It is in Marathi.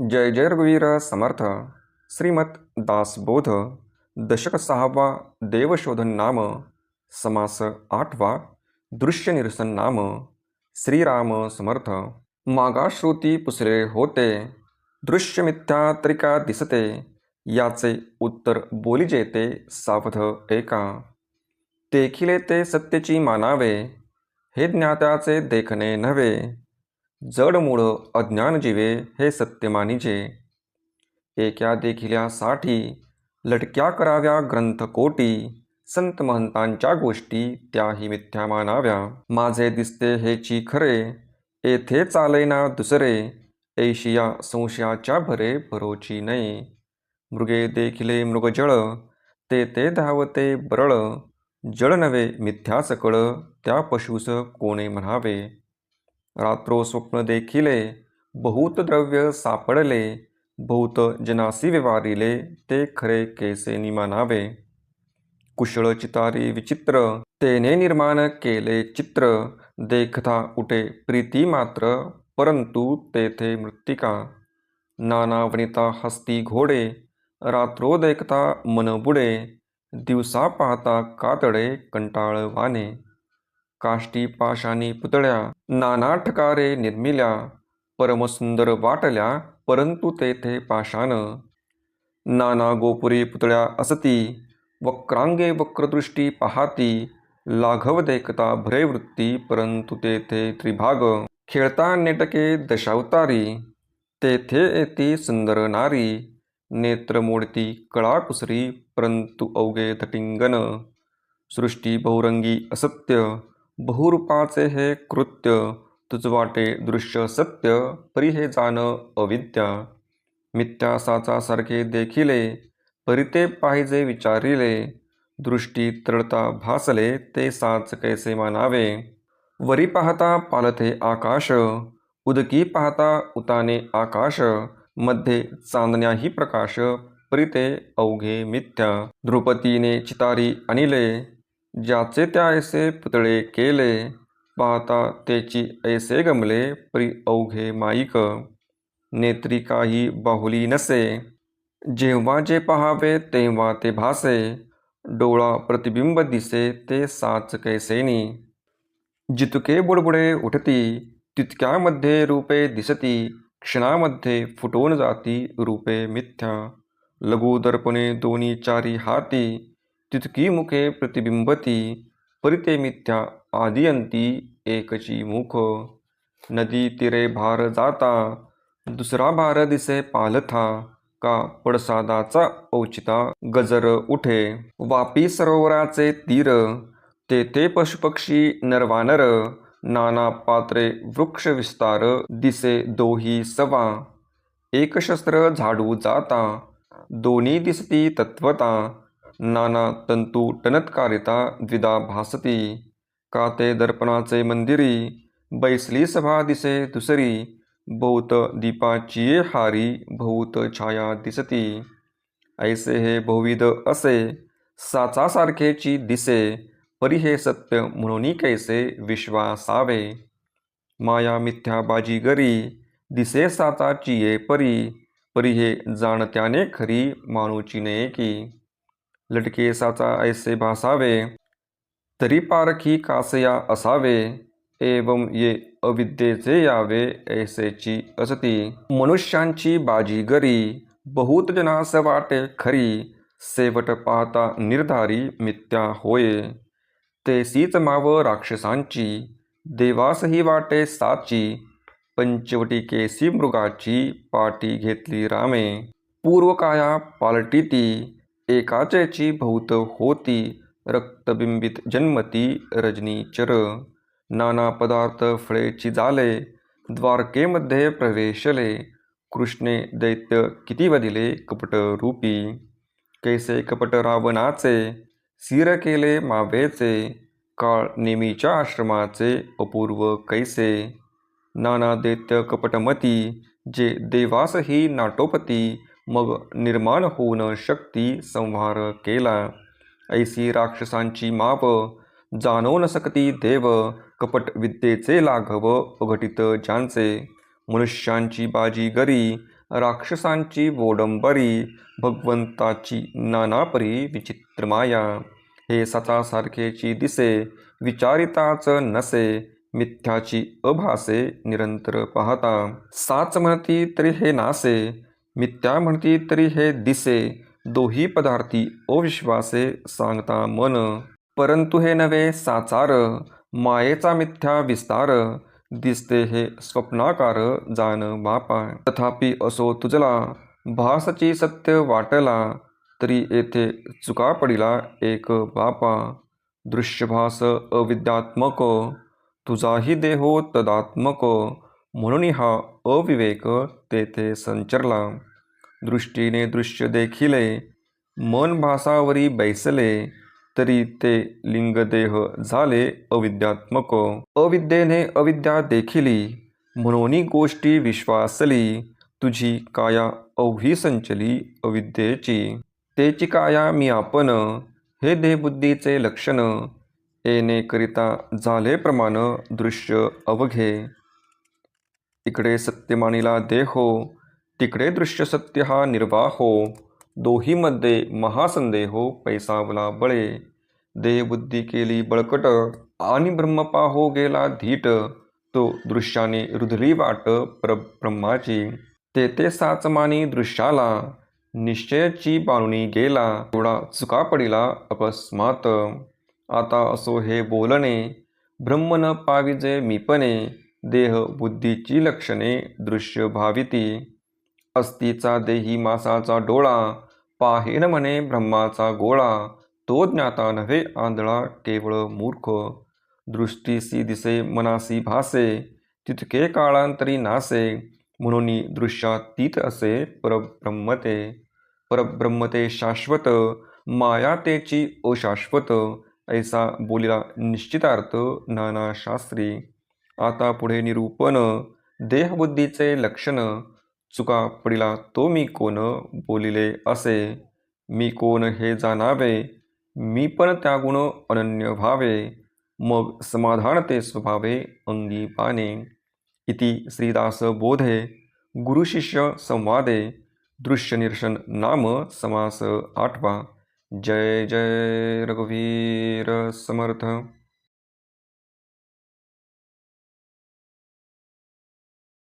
जय जय रघुवीर समर्थ। श्रीमत दासबोध दशक सहावा देवशोधन नाम समास आठवा दृश्य निरसन नाम। श्रीराम समर्थ। मागाश्रुती पुसरे पुसले होते दृश्य मिथ्या त्रिका दिसते याचे उत्तर बोलिजेते सावध एका। देखिले ते सत्यची मानावे हे ज्ञात्याचे देखणे नव्हे जडमूळ अज्ञान जीवे हे सत्य मानिजे. एका देखिल्यासाठी लटक्या कराव्या ग्रंथ कोटी संत महंतांच्या गोष्टी त्याही मिथ्या मानाव्या. माझे दिसते हेची खरे येथे चालेना दुसरे ऐशिया संशयाच्या भरे भरोची नये. मृगे देखिले मृगजळ ते ते धावते बरळ जळ नव्हे मिथ्या सकळ त्या पशुस कोणे म्हणावे. रात्रो स्वप्न देखिले बहुत द्रव्य सापडले बहुत जनासी व्यवहारिले ते खरे केसे निमानावे? कुशळ चितारी विचित्र तेने निर्माण केले चित्र देखता उठे प्रीती मात्र परंतु तेथे मृत्तिका नाना वनिता हस्ती घोडे रात्रो देखता मन बुडे दिवसा पाहता कातडे कंटाळवाने काष्टी पाशानी पुतळ्या नाना ठकारे निर्मिल्या परमसुंदर वाटल्या परंतु तेथे पाषाण. नाना गोपुरी पुतळ्या असती वक्रांगे वक्रदृष्टी पाहाती लाघव देखता भरे वृत्ती परंतु तेथे त्रिभाग. खेळता नेटके दशावतारी तेथे येती सुंदर नारी नेत्र मोडती कळा कुसरी परंतु अवघे धटिंगन. सृष्टी बहुरंगी असत्य बहुरूपाचे हे कृत्य तुझ वाटे दृश्य सत्य परी हे जाण अविद्या. मिथ्यासाचा सारखे देखिले परिते पाहिजे विचारिले. दृष्टी तरळता भासले ते साच कैसे मानावे? वरी पाहता पालथे आकाश उदकी पाहता उताने आकाशमध्ये चांदण्याही प्रकाश परिते अवघे मिथ्या. द्रुपतीने चितारी अनिले ज्याचे त्या ऐसे पुतळे केले पाहता त्याची ऐसे गमले परी अवघे माईक. नेत्री काही बाहुली नसे जेव्हा जे पहावे तेव्हा ते भासे. डोळा प्रतिबिंब दिसे ते साच कैसेनी. जितके बुडबुडे उठती तितक्यामध्ये रूपे दिसती. क्षणामध्ये फुटून जाती रूपे मिथ्या. लघुदर्पणे दोन्ही चारी हाती. तितकी मुखे प्रतिबिंबती परिते मिथ्या आदियंती एकची मुख. नदी तिरे भार जाता दुसरा भार दिसे पालथा का पडसादाचा औचिता गजर उठे. वापी सरोवराचे तीर तेथे पशुपक्षी नरवानर नाना पात्रे वृक्ष विस्तार दिसे दोही सवा. एक शस्त्र झाडू जाता दोन्ही दिसती तत्वता नाना तंतू टनत्कारिता द्विधा भासती। का ते दर्पणाचे मंदिरी बैसली सभा दिसे दुसरी बहुत दीपाचीये हारी बहुत छाया दिसती। ऐसे हे बहुविध असे साचासारखेची दिसे परी हे सत्य म्हणून कैसे विश्वासावे। माया मिथ्या बाजीगरी दिसे साचाची ये परी परी हे जाणत्याने खरी मानूची नये की लटके साचा ऐसे भासावे तरी पारखी कासया असावे एवं ये अविद्येचे यावे ऐसेची असती. मनुष्यांची बाजीगरी बहुत जनास वाटे खरी सेवट पाहता निर्धारी मिथ्या होय. तेसीच माव राक्षसांची देवासही वाटे साची पंचवटी केसी मृगाची पाटी घेतली रामे. पूर्वकाया पालटीती एकाचेची भौत होती रक्तबिंबित जन्मती रजनीचर नाना पदार्थ फळेची जाले द्वारकेमध्ये प्रवेशले कृष्णे दैत्य किती वदिले कपट रूपी कैसे कपट रावणाचे सिर केले मावेचे काळ नेमीच्या आश्रमाचे अपूर्व कैसे. नाना दैत्य कपटमती जे देवासही नाटोपती मग निर्माण होऊन शक्ती संहार केला. ऐसी राक्षसांची माप जाणो सकती देव कपट विद्येचे लाघव उघटित ज्यांचे. मनुष्यांची बाजी गरी राक्षसांची वोडंबरी भगवंताची नानापरी विचित्र माया. हे सचासारखेची दिसे विचारिताच नसे मिथ्याची अभासे निरंतर पाहता. साच म्हणती तरी हे नासे मिथ्या म्हणती तरी हे दिसे दोही पदार्थी अविश्वासे सांगता मन. परंतु हे नवे साचार मायेचा मिथ्या विस्तार. दिसते हे स्वप्नाकार जाण बापा तथापि असो तुझला भासची सत्य वाटला तरी येथे चुका पडिला एक बापा. दृश्यभास अविद्यात्मक तुझाही देहो तदात्मक. म्हणून हा अविवेक तेथे संचरला. दृष्टीने दृश्य देखिले मन भासावरी बैसले तरी ते लिंगदेह झाले अविद्यात्मक. अविद्येने अविद्या देखिली म्हणून गोष्टी विश्वासली तुझी काया अवही संचली अविद्येची. तेची काया मी आपण हे देहबुद्धीचे लक्षण येणे करिता झाले प्रमाण दृश्य अवघे. इकडे सत्यमाणीला देहो हो, तिकडे दृश्य सत्य हा निर्वाहो हो, दोहीमध्ये महासंदेहो हो, पैसावला बळे. देहबुद्धी केली बळकट आणि ब्रह्मपाहो गेला धीट तो दृश्याने रुधली वाट प्र ब्रह्माची तेथे साचमानी दृश्याला निश्चयची बाणुनी गेला थोडा चुका पडिला अकस्मात आता असो हे बोलणे ब्रह्म न पाविजे मीपणे देह बुद्धीची लक्षणे दृश्य भाविती अस्तीचा देही मासाचा डोळा पाहेन म्हणे ब्रह्माचा गोळा तो ज्ञाता नव्हे आंधळा केवळ मूर्ख. दृष्टीसी दिसे मनासी भासे तितके काळांतरी नासे म्हणून दृश्यातीत असे परब्रह्मते. परब्रह्मते शाश्वत माया तेची अशाश्वत ऐसा बोलिला निश्चितार्थ नाना शास्त्री आता पुढे निरूपण देहबुद्धीचे लक्षण चुका पडिला तो मी कोण बोलिले असे? मी कोण हे जाणावे? मी पण त्यागुण अनन्य व्हावे. मग समाधान ते स्वभावे अंगी पाने. इति श्रीदास बोधे गुरुशिष्य संवादे दृश्यनिर्शन नाम समास आठवा. जय जय रघुवीर समर्थ।